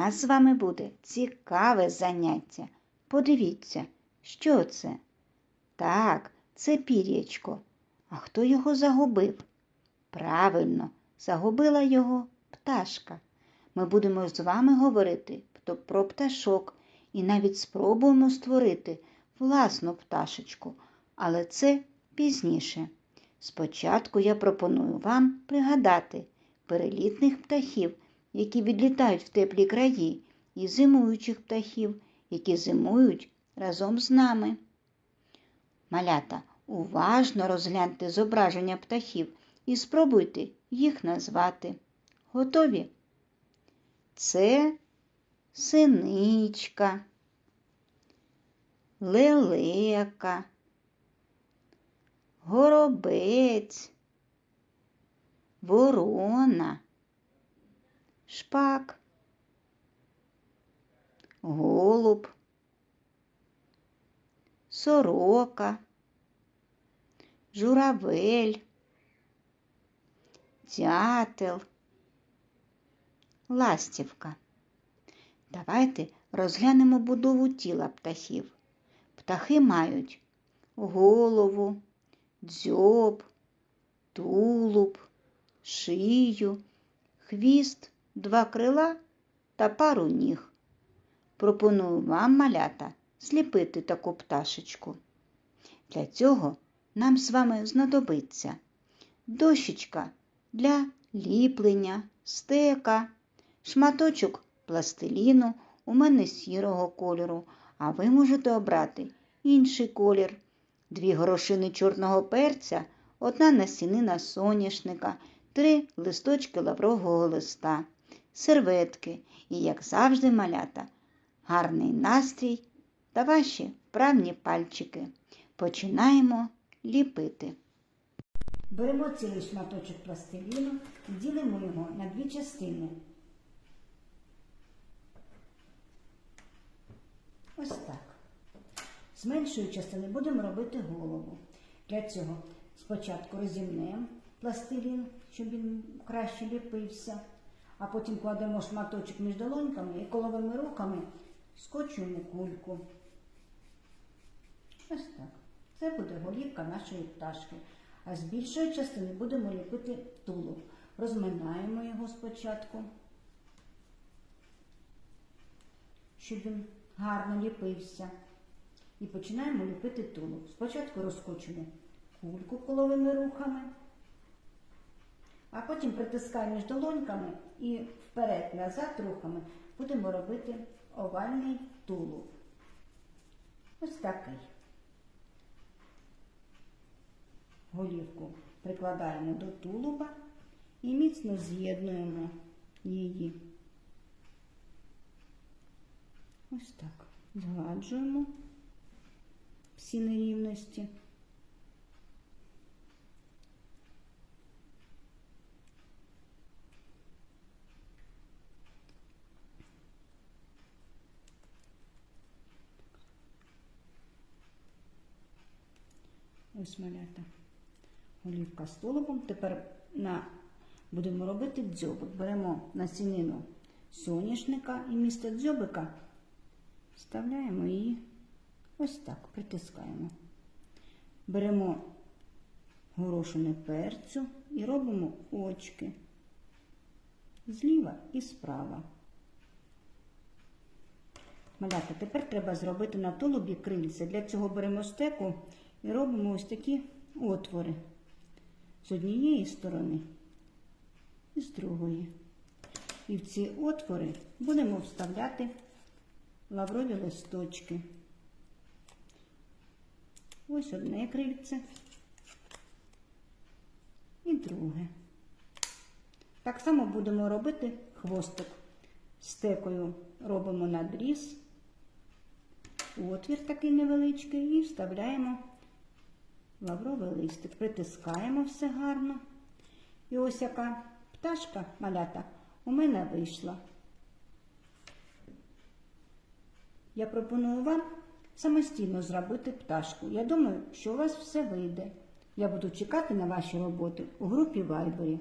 нас з вами буде цікаве заняття. Подивіться, що це? Так, це пір'ячко. А хто його загубив? Правильно, загубила його пташка. Ми будемо з вами говорити про пташок і навіть спробуємо створити власну пташечку, але це пізніше. Спочатку я пропоную вам пригадати перелітних птахів, які відлітають в теплі краї, і зимуючих птахів, які зимують разом з нами. Малята, уважно розгляньте зображення птахів і спробуйте їх назвати. Готові? Це синичка, лелека, горобець, ворона, шпак, голуб, сорока, журавель, дятел, ластівка. Давайте розглянемо будову тіла птахів. Птахи мають голову, дзьоб, тулуб, шию, хвіст, два крила та пару ніг. Пропоную вам, малята, сліпити таку пташечку. Для цього нам з вами знадобиться дощечка для ліплення, стека, шматочок пластиліну у мене сірого кольору, а ви можете обрати інший колір, дві горошини чорного перця, одна насінина соняшника, три листочки лаврового листа, серветки і, як завжди, малята, гарний настрій та ваші вправні пальчики. Починаємо ліпити. Беремо цілий шматочок пластиліну і ділимо його на дві частини. Ось так. З меншої частини будемо робити голову. Для цього спочатку розімнемо пластилін, щоб він краще ліпився, а потім кладемо шматочок між долоньками і коловими руками скочуємо кульку. Ось так. Це буде голівка нашої пташки. А з більшої частини будемо ліпити тулуб. Розминаємо його спочатку, щоб він гарно ліпився. І починаємо ліпити тулуб. Спочатку розкочуємо кульку коловими рухами, а потім притискаємо між долоньками і вперед-назад рухами будемо робити овальний тулуб. Ось такий. Голівку прикладаємо до тулуба і міцно з'єднуємо її. Ось так. Згладжуємо всі нерівності. Ось малята. Голівка з тулубом. Тепер на, будемо робити дзьобик. Беремо насінину соняшника і місце дзьобика вставляємо її ось так, притискаємо. Беремо горошини перцю і робимо очки зліва і справа. Малята, тепер треба зробити на тулубі крильця. Для цього беремо стеку і робимо ось такі отвори з однієї сторони і з другої. І в ці отвори будемо вставляти лаврові листочки. Ось одне крильце і друге. Так само будемо робити хвостик. Стекою робимо надріз, отвір такий невеличкий і вставляємо лавровий листик. Притискаємо все гарно. І ось яка пташка малята у мене вийшла. Я пропоную вам самостійно зробити пташку. Я думаю, що у вас все вийде. Я буду чекати на ваші роботи у групі Вайбері.